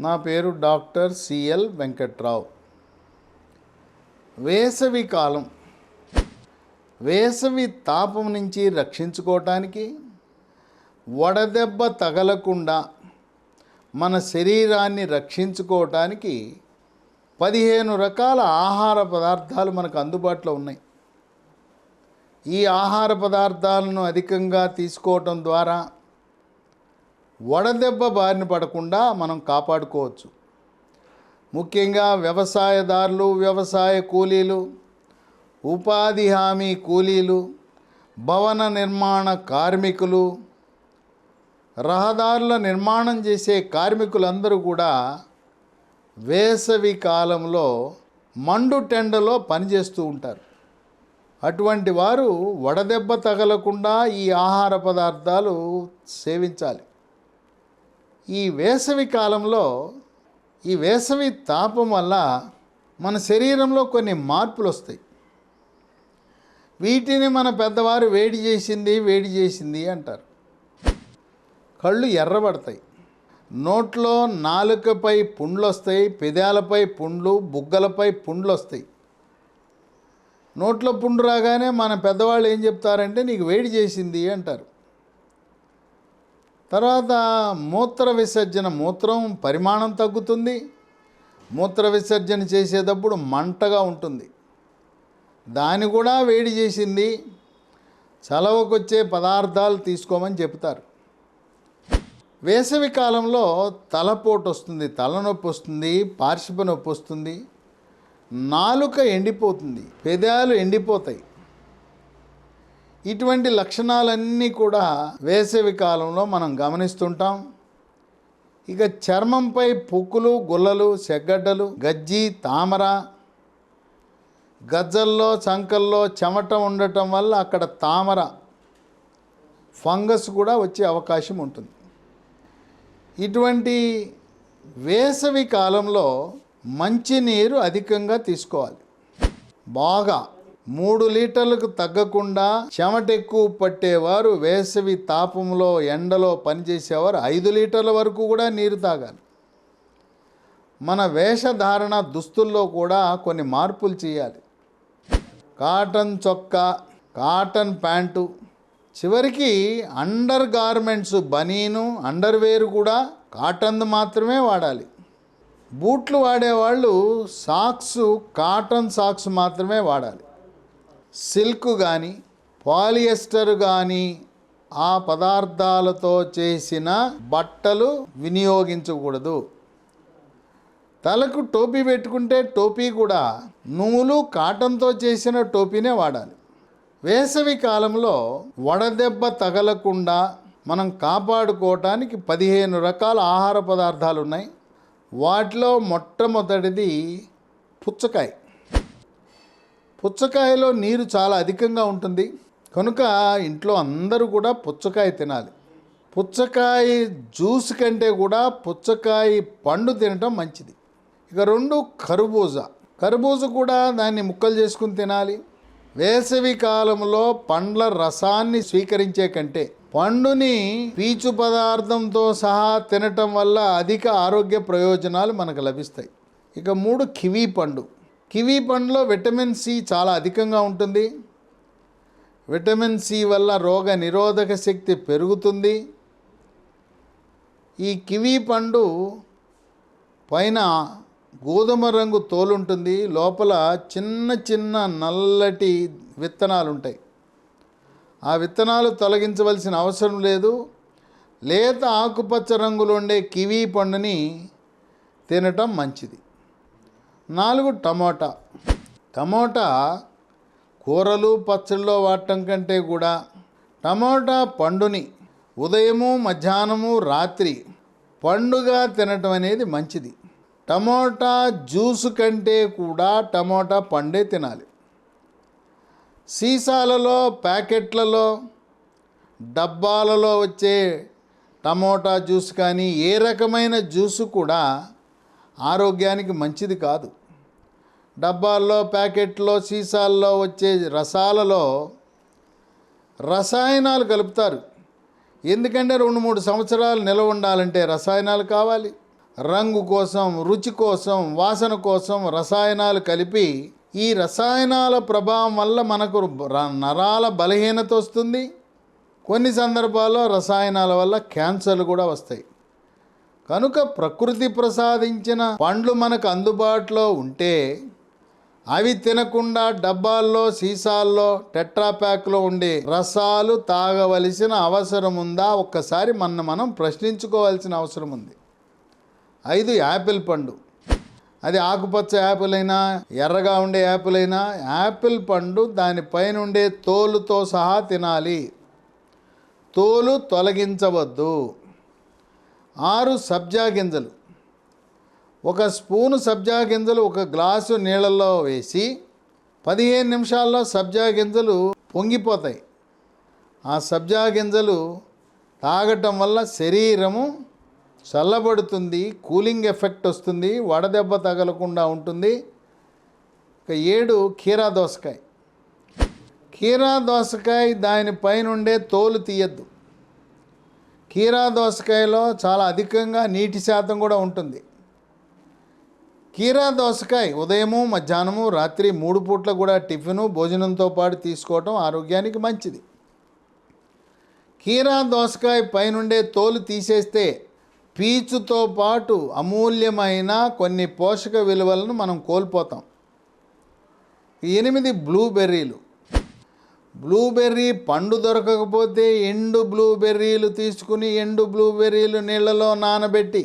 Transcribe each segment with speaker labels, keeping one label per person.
Speaker 1: నా పేరు doctor CL Venkatrao. వేసవి కాలం. వేసవి తాపం నుంచి రక్షించుకోవటానికి వడదెబ్బ తగలకుండా మన శరీరాన్ని రక్షించుకోవటానికి పదిహేను రకాల ఆహార పదార్థాలు మనకు అందుబాటులో ఉన్నాయి. ఈ ఆహార పదార్థాలను అధికంగా తీసుకోవటం ద్వారా వడదెబ్బ బారిన పడకుండా మనం కాపాడుకోవచ్చు. ముఖ్యంగా వ్యవసాయదారులు వ్యవసాయ కూలీలు ఉపాధి హామీ కూలీలు భవన నిర్మాణ కార్మికులు రహదారుల నిర్మాణం చేసే కార్మికులందరూ కూడా వేసవి కాలంలో మండు టెండలో పనిచేస్తూ ఉంటారు. అటువంటి వారు వడదెబ్బ తగలకుండా ఈ ఆహార పదార్థాలు సేవించాలి. ఈ వేసవి కాలంలో ఈ వేసవి తాపం వల్ల మన శరీరంలో కొన్ని మార్పులు వస్తాయి. వీటిని మన పెద్దవారు వేడి చేసింది వేడి చేసింది అంటారు. కళ్ళు ఎర్రబడతాయి. నోట్లో నాలుకపై పుండ్లు వస్తాయి పెదాలపై పుండ్లు బుగ్గలపై పుండ్లు వస్తాయి. నోట్లో పుండు రాగానే మన పెద్దవాళ్ళు ఏం చెప్తారంటే నీకు వేడి చేసింది అంటారు. తర్వాత మూత్ర విసర్జన మూత్రం పరిమాణం తగ్గుతుంది. మూత్ర విసర్జన చేసేటప్పుడు మంటగా ఉంటుంది. దాన్ని కూడా వేడి చేసింది. చలవకొచ్చే పదార్థాలు తీసుకోమని చెబుతారు. వేసవి కాలంలో తలపోటు వస్తుంది తలనొప్పి వస్తుంది పార్శ్వ నొప్పి వస్తుంది. నాలుక ఎండిపోతుంది పెదాలు ఎండిపోతాయి. ఇటువంటి లక్షణాలన్నీ కూడా వేసవి కాలంలో మనం గమనిస్తుంటాం. ఇక చర్మంపై పొక్కులు గుల్లలు సెగ్గడ్డలు గజ్జి తామర గజ్జల్లో చంకల్లో చెమట ఉండటం వల్ల అక్కడ తామర ఫంగస్ కూడా వచ్చే అవకాశం ఉంటుంది. ఇటువంటి వేసవి కాలంలో మంచినీరు అధికంగా తీసుకోవాలి. బాగా మూడు లీటర్లకు తగ్గకుండా చెమటెక్కువ పట్టేవారు వేసవి తాపంలో ఎండలో పనిచేసేవారు ఐదు లీటర్ల వరకు కూడా నీరు తాగాలి. మన వేషధారణ దుస్తుల్లో కూడా కొన్ని మార్పులు చేయాలి. కాటన్ చొక్కా కాటన్ ప్యాంటు చివరికి అండర్ గార్మెంట్స్ బనీను అండర్వేర్ కూడా కాటన్ మాత్రమే వాడాలి. బూట్లు వాడేవాళ్ళు సాక్స్ కాటన్ సాక్స్ మాత్రమే వాడాలి. సిల్క్ కానీ పాలియస్టర్ కానీ ఆ పదార్థాలతో చేసిన బట్టలు వినియోగించకూడదు. తలకు టోపీ పెట్టుకుంటే టోపీ కూడా నూలు కాటన్తో చేసిన టోపీనే వాడాలి. వేసవి కాలంలో వడదెబ్బ తగలకుండా మనం కాపాడుకోవటానికి పదిహేను రకాల ఆహార పదార్థాలు ఉన్నాయి వాటిలో మొట్టమొదటిది పుచ్చకాయ. పుచ్చకాయలో నీరు చాలా అధికంగా ఉంటుంది. కనుక ఇంట్లో అందరూ కూడా పుచ్చకాయ తినాలి. పుచ్చకాయ జ్యూస్ కంటే కూడా పుచ్చకాయ పండు తినటం మంచిది. ఇక రెండు కర్బూజా. కర్బూజ కూడా దాన్ని ముక్కలు చేసుకుని తినాలి. వేసవి కాలంలో పండ్ల రసాన్ని స్వీకరించే కంటే పండుని పీచు పదార్థంతో సహా తినటం వల్ల అధిక ఆరోగ్య ప్రయోజనాలు మనకు లభిస్తాయి. ఇక మూడు కివీ పండు. కివీ పండులో విటమిన్ సి చాలా అధికంగా ఉంటుంది. విటమిన్ సి వల్ల రోగ నిరోధక శక్తి పెరుగుతుంది. ఈ కివీ పండు పైన గోధుమ రంగు తోలుంటుంది. లోపల చిన్న చిన్న నల్లటి విత్తనాలు ఉంటాయి ఆ విత్తనాలు తొలగించవలసిన అవసరం లేదు. లేత ఆకుపచ్చ రంగులో ఉండే కివీ పండుని తినటం మంచిది. నాలుగు టమోటా. టమోటా కూరలు పచ్చళ్ళలో వాడటం కంటే కూడా టమోటా పండుని ఉదయము మధ్యాహ్నము రాత్రి పండుగా తినటం అనేది మంచిది. టమోటా జ్యూస్ కంటే కూడా టమోటా పండే తినాలి. సీసాలలో ప్యాకెట్లలో డబ్బాలలో వచ్చే టమోటా జ్యూస్ కానీ ఏ రకమైన జ్యూస్ కూడా ఆరోగ్యానికి మంచిది కాదు. డబ్బాల్లో ప్యాకెట్లో సీసాల్లో వచ్చే రసాలలో రసాయనాలు కలుపుతారు. ఎందుకంటే రెండు మూడు సంవత్సరాలు నిలవ ఉండాలంటే రసాయనాలు కావాలి. రంగు కోసం రుచి కోసం వాసన కోసం రసాయనాలు కలిపి ఈ రసాయనాల ప్రభావం వల్ల మనకు నరాల బలహీనత వస్తుంది. కొన్ని సందర్భాల్లో రసాయనాల వల్ల క్యాన్సర్లు కూడా వస్తాయి. కనుక ప్రకృతి ప్రసాదించిన పండ్లు మనకు అందుబాటులో ఉంటే అవి తినకుండా డబ్బాల్లో సీసాల్లో టెట్రాప్యాక్లో ఉండే రసాలు తాగవలసిన అవసరం ఉందా? ఒక్కసారి మన మనం ప్రశ్నించుకోవాల్సిన అవసరం ఉంది. ఐదు యాపిల్ పండు. అది ఆకుపచ్చ యాపిల్ అయినా ఎర్రగా ఉండే యాపిల్ అయినా యాపిల్ పండు దానిపైన ఉండే తోలుతో సహా తినాలి. తోలు తొలగించవద్దు. ఆరు సబ్జా గింజలు. ఒక స్పూను సబ్జా గింజలు ఒక గ్లాసు నీళ్ళల్లో వేసి పదిహేను నిమిషాల్లో సబ్జా గింజలు పొంగిపోతాయి. ఆ సబ్జా గింజలు తాగటం వల్ల శరీరము చల్లబడుతుంది కూలింగ్ ఎఫెక్ట్ వస్తుంది వడదెబ్బ తగలకుండా ఉంటుంది. ఇక ఏడు కీరా దోసకాయ. కీరా దోసకాయ దానిపైనుండే తోలు తీయద్దు. కీరా దోసకాయలో చాలా అధికంగా నీటి శాతం కూడా ఉంటుంది. కీరా దోసకాయ ఉదయము మధ్యాహ్నము రాత్రి మూడు పూట్ల కూడా టిఫిను భోజనంతో పాటు తీసుకోవటం ఆరోగ్యానికి మంచిది. కీరా దోసకాయ పైనుండే తోలు తీసేస్తే పీచుతో పాటు అమూల్యమైన కొన్ని పోషక విలువలను మనం కోల్పోతాం. ఎనిమిది బ్లూబెర్రీలు బ్లూబెర్రీ పండు దొరకకపోతే ఎండు బ్లూబెర్రీలు తీసుకుని ఎండు బ్లూబెర్రీలు నీళ్ళలో నానబెట్టి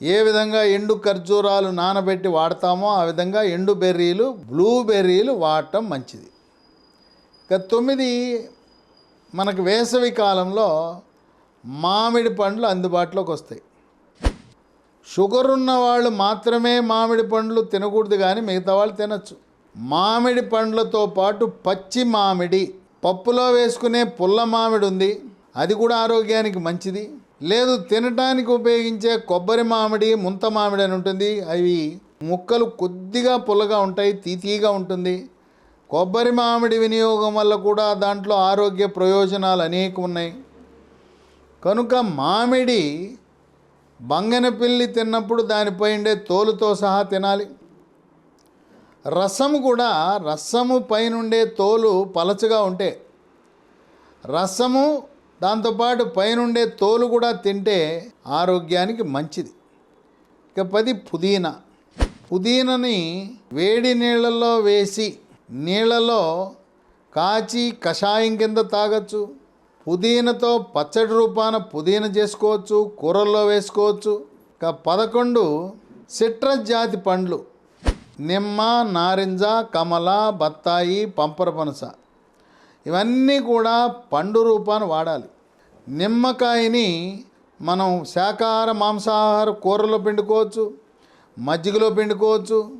Speaker 1: ఏ విధంగా ఎండు ఖర్జూరాలు నానబెట్టి వాడతామో ఆ విధంగా ఎండు బెర్రీలు బ్లూబెర్రీలు వాడటం మంచిది. ఇక తొమ్మిది మనకు వేసవి కాలంలో మామిడి పండ్లు అందుబాటులోకి వస్తాయి. షుగర్ ఉన్న వాళ్ళు మాత్రమే మామిడి పండ్లు తినకూడదు కానీ మిగతా వాళ్ళు తినచ్చు. మామిడి పండ్లతో పాటు పచ్చి మామిడి పప్పులో వేసుకునే పుల్ల మామిడి ఉంది అది కూడా ఆరోగ్యానికి మంచిది. లేదు తినటానికి ఉపయోగించే కొబ్బరి మామిడి ముంత మామిడి అని ఉంటుంది. అవి ముక్కలు కొద్దిగా పుల్లగా ఉంటాయి తీతీగా ఉంటుంది. కొబ్బరి మామిడి వినియోగం వల్ల కూడా దాంట్లో ఆరోగ్య ప్రయోజనాలు అనేక ఉన్నాయి. కనుక మామిడి బంగనపిల్లి తిన్నప్పుడు దానిపై ఉండే తోలుతో సహా తినాలి. రసము కూడా రసము పైనుండే తోలు పలచగా ఉంటే రసము దాంతోపాటు పైనుండే తోలు కూడా తింటే ఆరోగ్యానికి మంచిది. ఇక పది పుదీనా. పుదీనని వేడి నీళ్ళల్లో వేసి నీళ్ళలో కాచి కషాయం కింద తాగొచ్చు. పుదీనతో పచ్చడి రూపాన పుదీన చేసుకోవచ్చు కూరల్లో వేసుకోవచ్చు. ఇక పదకొండు సిట్రస్ జాతి పండ్లు. నిమ్మ నారింజ కమల బత్తాయి పంపర పనస. ఇవన్నీ కూడా పండు రూపాన్ని వాడాలి. నిమ్మకాయని మనం శాకాహార మాంసాహార కూరలో పిండుకోవచ్చు మజ్జిగలో పిండుకోవచ్చు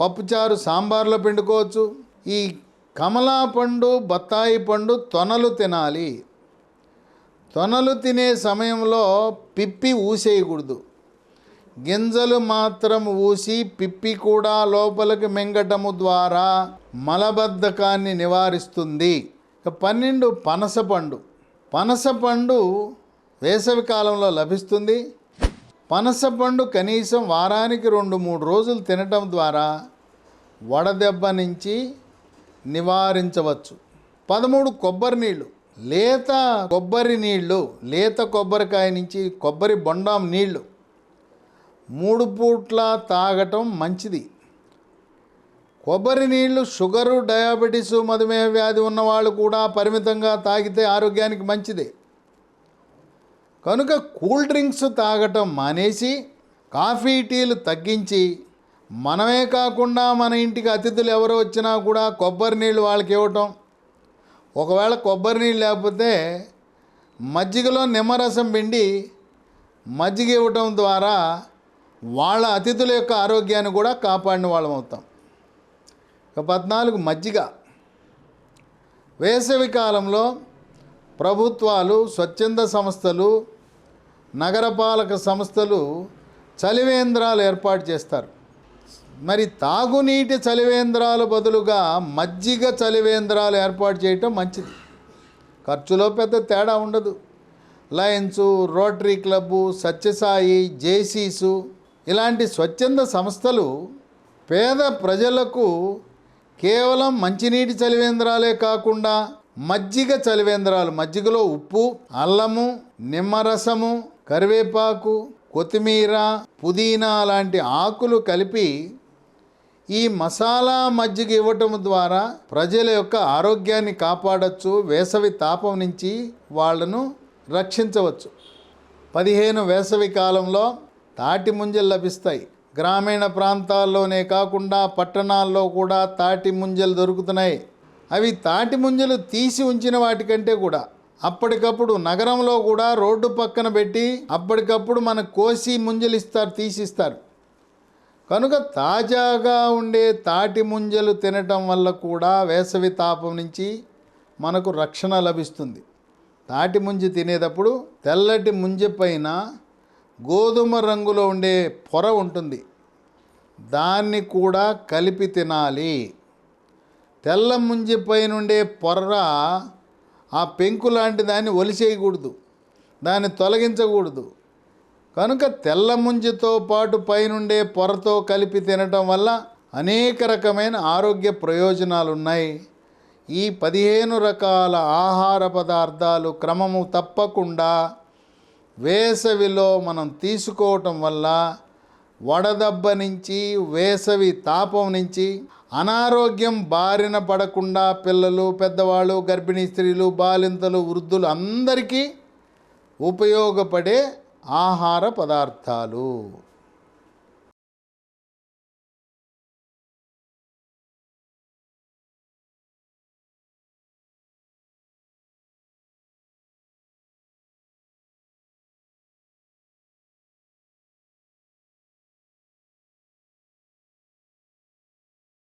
Speaker 1: పప్పుచారు సాంబార్లో పిండుకోవచ్చు. ఈ కమలా పండు బత్తాయి పండు తొనలు తినాలి. తొనలు తినే సమయంలో పిప్పి ఊసేయకూడదు. గింజలు మాత్రం ఊసి పిప్పి కూడా లోపలికి మింగటము ద్వారా మలబద్ధకాన్ని నివారిస్తుంది. పన్నెండు పనసపండు పనసపండు వేసవి కాలంలో లభిస్తుంది. పనసపండు కనీసం వారానికి రెండు మూడు రోజులు తినటం ద్వారా వడదెబ్బ నుంచి నివారించవచ్చు. పదమూడు కొబ్బరి నీళ్ళు లేత కొబ్బరి నీళ్ళు లేత కొబ్బరికాయ నుంచి కొబ్బరి బొండాం నీళ్ళు మూడు పూట్ల తాగటం మంచిది. కొబ్బరి నీళ్ళు షుగరు డయాబెటీస్ మధుమేహ వ్యాధి ఉన్నవాళ్ళు కూడా పరిమితంగా తాగితే ఆరోగ్యానికి మంచిది. కనుక కూల్ డ్రింక్స్ తాగటం మానేసి కాఫీ టీలు తగ్గించి మనమే కాకుండా మన ఇంటికి అతిథులు ఎవరు వచ్చినా కూడా కొబ్బరి నీళ్ళు వాళ్ళకి ఇవ్వటం. ఒకవేళ కొబ్బరి నీళ్ళు లేకపోతే మజ్జిగలో నిమ్మరసం పిండి మజ్జిగ ఇవ్వటం ద్వారా వాళ్ళ అతిథుల యొక్క ఆరోగ్యాన్ని కూడా కాపాడిన వాళ్ళం అవుతాం. ఇక పద్నాలుగు మజ్జిగ. వేసవి కాలంలో ప్రభుత్వాలు స్వచ్ఛంద సంస్థలు నగరపాలక సంస్థలు చలివేంద్రాలు ఏర్పాటు చేస్తారు. మరి తాగునీటి చలివేంద్రాలు బదులుగా మజ్జిగ చలివేంద్రాలు ఏర్పాటు చేయటం మంచిది. ఖర్చులో పెద్ద తేడా ఉండదు. లయన్స్ రోటరీ క్లబ్బు సత్యసాయి జేసీసు ఇలాంటి స్వచ్ఛంద సంస్థలు పేద ప్రజలకు కేవలం మంచినీటి చలివేంద్రాలే కాకుండా మజ్జిగ చలివేంద్రాలు మజ్జిగలో ఉప్పు అల్లము నిమ్మరసము కరివేపాకు కొత్తిమీర పుదీనా లాంటి ఆకులు కలిపి ఈ మసాలా మజ్జిగ ఇవ్వటం ద్వారా ప్రజల యొక్క ఆరోగ్యాన్ని కాపాడచ్చు వేసవి తాపం నుంచి వాళ్ళను రక్షించవచ్చు. పదిహేను వేసవి కాలంలో తాటి ముంజలు లభిస్తాయి. గ్రామీణ ప్రాంతాల్లోనే కాకుండా పట్టణాల్లో కూడా తాటి ముంజలు దొరుకుతున్నాయి. అవి తాటి ముంజలు తీసి ఉంచిన వాటికంటే కూడా. అప్పటికప్పుడు నగరంలో కూడా రోడ్డు పక్కన పెట్టి అప్పటికప్పుడు మనకు కోసి ముంజలు ఇస్తారు తీసిస్తారు కనుక తాజాగా ఉండే తాటి ముంజలు తినటం వల్ల కూడా వేసవి తాపం నుంచి మనకు రక్షణ లభిస్తుంది. తాటి ముంజ తినేటప్పుడు తెల్లటి ముంజ పైన గోధుమ రంగులో ఉండే పొర ఉంటుంది. దాన్ని కూడా కలిపి తినాలి. తెల్ల ముంజి పైనుండే పొర ఆ పెంకు లాంటి దాన్ని ఒలిచేయకూడదు. దాన్ని తొలగించకూడదు. కనుక తెల్ల ముంజితో పాటు పైనుండే పొరతో కలిపి తినటం వల్ల అనేక రకమైన ఆరోగ్య ప్రయోజనాలు ఉన్నాయి ఈ పదిహేను రకాల ఆహార పదార్థాలు క్రమము తప్పకుండా వేసవిలో మనం తీసుకోవటం వల్ల వడదెబ్బ నుంచి వేసవి తాపం నుంచి అనారోగ్యం బారిన పడకుండా పిల్లలు పెద్దవాళ్ళు గర్భిణీ స్త్రీలు బాలింతలు వృద్ధులు అందరికీ ఉపయోగపడే ఆహార పదార్థాలు.